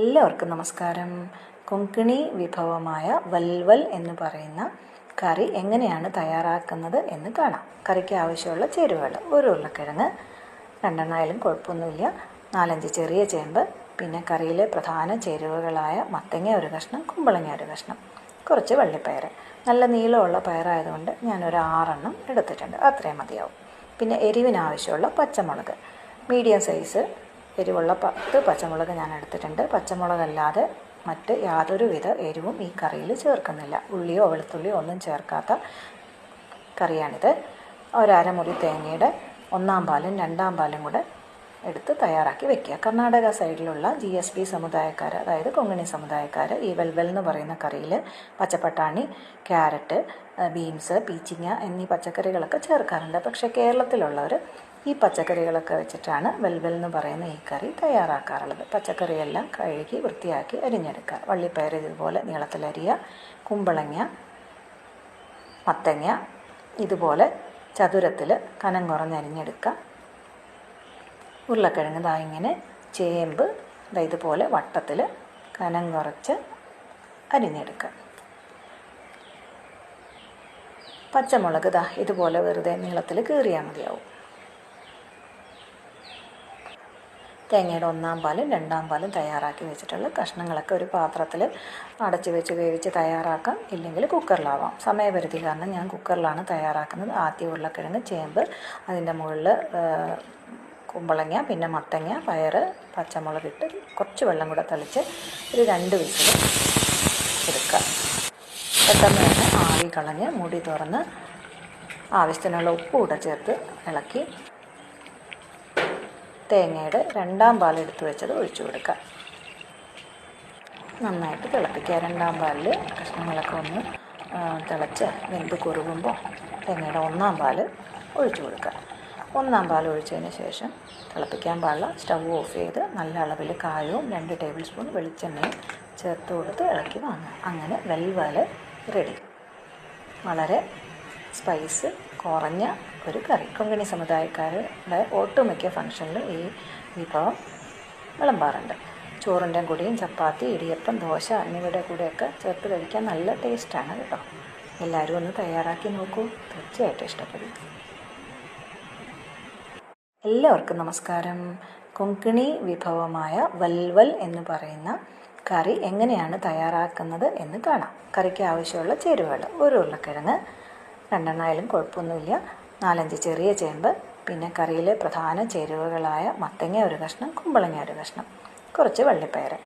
എല്ലാവർക്കും നമസ്കാരം. കൊങ്കിണി വിഭവമായ വൽവൽ എന്ന് പറയുന്ന കറി എങ്ങനെയാണ് തയ്യാറാക്കുന്നത് എന്ന് കാണാം. കറിക്ക് ആവശ്യമുള്ള ചേരുവകൾ. ഒരു ഉരുളക്കിഴങ്ങ് രണ്ടെണ്ണായാലും കുഴപ്പമൊന്നുമില്ല. നാലഞ്ച് ചെറിയ ചേമ്പ് പിന്നെ കറിയിലെ പ്രധാന ചേരുവകളായ മത്തങ്ങ ഒരു കഷ്ണം കുമ്പളങ്ങ ഒരു കഷ്ണം കുറച്ച് വള്ളിപ്പയർ നല്ല നീളമുള്ള പയറായതുകൊണ്ട് ഞാനൊരു ആറെണ്ണം എടുത്തിട്ടുണ്ട്. അത്രയും മതിയാവും. പിന്നെ എരിവിനാവശ്യമുള്ള പച്ചമുളക്. മീഡിയം സൈസ് എരിവുള്ള പത്ത് പച്ചമുളക് ഞാൻ എടുത്തിട്ടുണ്ട്. പച്ചമുളകല്ലാതെ മറ്റ് യാതൊരു വിധ എരിവും ഈ കറിയിൽ ചേർക്കുന്നില്ല. ഉള്ളിയോ വെളുത്തുള്ളിയോ ഒന്നും ചേർക്കാത്ത കറിയാണിത്. ഒരമുറി തേങ്ങയുടെ ഒന്നാം പാലും രണ്ടാം പാലും കൂടെ എടുത്ത് തയ്യാറാക്കി വെക്കുക. കർണാടക സൈഡിലുള്ള ജി എസ് പി സമുദായക്കാർ അതായത് കൊങ്ങിണി സമുദായക്കാർ ഈ വെൽവെൽ എന്ന് പറയുന്ന കറിയിൽ പച്ചപ്പട്ടാണി ക്യാരറ്റ് ബീൻസ് പീച്ചിങ്ങ എന്നീ പച്ചക്കറികളൊക്കെ ചേർക്കാറുണ്ട്. പക്ഷേ കേരളത്തിലുള്ളവർ ഈ പച്ചക്കറികളൊക്കെ വെച്ചിട്ടാണ് വെൽവെൽ എന്ന് പറയുന്ന ഈ കറി തയ്യാറാക്കാറുള്ളത്. പച്ചക്കറിയെല്ലാം കഴുകി വൃത്തിയാക്കി അരിഞ്ഞെടുക്കുക. വള്ളിപ്പയർ ഇതുപോലെ നീളത്തിലരിയ കുമ്പളങ്ങ മത്തങ്ങ ഇതുപോലെ ചതുരത്തിൽ കനം കുറഞ്ഞരിഞ്ഞെടുക്കുക ഉരുളക്കിഴങ്ങ് ദാ ഇങ്ങനെ ചേമ്പ് ദാ ഇതുപോലെ വട്ടത്തിൽ കനം കുറച്ച് അരിഞ്ഞെടുക്കുക. പച്ചമുളക് ദാ ഇതുപോലെ വെറുതെ നീളത്തിൽ കീറിയാൽ മതിയാവും. തേങ്ങയുടെ ഒന്നാം പാലും രണ്ടാം പാലും തയ്യാറാക്കി വെച്ചിട്ടുള്ള കഷ്ണങ്ങളൊക്കെ ഒരു പാത്രത്തിൽ അടച്ചു വെച്ച് വേവിച്ച് തയ്യാറാക്കാം. ഇല്ലെങ്കിൽ കുക്കറിലാവാം. സമയപരിധി കാരണം ഞാൻ കുക്കറിലാണ് തയ്യാറാക്കുന്നത്. ആദ്യം ഉരുളക്കിഴങ്ങ് ചേമ്പ് അതിന്റെ മുകളിൽ കുമ്പളങ്ങ പിന്നെ മത്തങ്ങ പയർ പച്ചമുളക് ഇട്ട് കുറച്ച് വെള്ളം കൂടെ തളിച്ച് ഒരു രണ്ട് വിസിൽ എടുക്കുക. പെട്ടെന്ന് തന്നെ ആവി കളഞ്ഞ് മുടി തുറന്ന് ആവശ്യത്തിനുള്ള ഉപ്പ് കൂടെ ചേർത്ത് ഇളക്കി തേങ്ങയുടെ രണ്ടാം പാൽ എടുത്തു വെച്ചത് ഒഴിച്ചു കൊടുക്കുക. നന്നായിട്ട് തിളപ്പിക്കുക. രണ്ടാം പാലിൽ കഷ്ണങ്ങളൊക്കെ ഒന്ന് തിളച്ച് വെന്ത് കുറുകുമ്പോൾ തേങ്ങയുടെ ഒന്നാം പാൽ ഒഴിച്ചു കൊടുക്കുക. ഒന്നാം പാൽ ഒഴിച്ചതിന് ശേഷം തിളപ്പിക്കാൻ പാടില്ല. സ്റ്റവ് ഓഫ് ചെയ്ത് നല്ല അളവിൽ കായവും രണ്ട് ടേബിൾ സ്പൂൺ വെളിച്ചെണ്ണയും ചേർത്ത് കൊടുത്ത് ഇളക്കി വാങ്ങുക. അങ്ങനെ വെൽവാൽ റെഡി. വളരെ സ്പൈസ് കുറഞ്ഞ ഒരു കറി. കൊങ്കണി സമുദായക്കാരുടെ ഒട്ടുമിക്ക ഫംഗ്ഷനിലും ഈ വിഭവം വിളമ്പാറുണ്ട്. ചോറിന്റെ കൂടെയും ചപ്പാത്തി ഇടിയപ്പം ദോശ എന്നിവയുടെ കൂടെയൊക്കെ ചേർത്ത് കഴിക്കാൻ നല്ല ടേസ്റ്റാണ് കേട്ടോ. എല്ലാവരും ഒന്ന് തയ്യാറാക്കി നോക്കൂ. തീർച്ചയായിട്ടും ഇഷ്ടപ്പെടും. എല്ലാവർക്കും നമസ്കാരം. കൊങ്കിണി വിഭവമായ വൽവൽ എന്ന് പറയുന്ന കറി എങ്ങനെയാണ് തയ്യാറാക്കുന്നത് എന്ന് കാണാം. കറിക്ക് ആവശ്യമുള്ള ചേരുവകൾ ഒരു ഉരുളക്കിഴങ്ങ് രണ്ടെണ്ണമായാലും കുഴപ്പമൊന്നുമില്ല. നാലഞ്ച് ചെറിയ ചേമ്പ് പിന്നെ കറിയിലെ പ്രധാന ചേരുവകളായ മത്തങ്ങ ഒരു കഷ്ണം കുമ്പളങ്ങ ഒരു കഷ്ണം കുറച്ച് വള്ളിപ്പയർ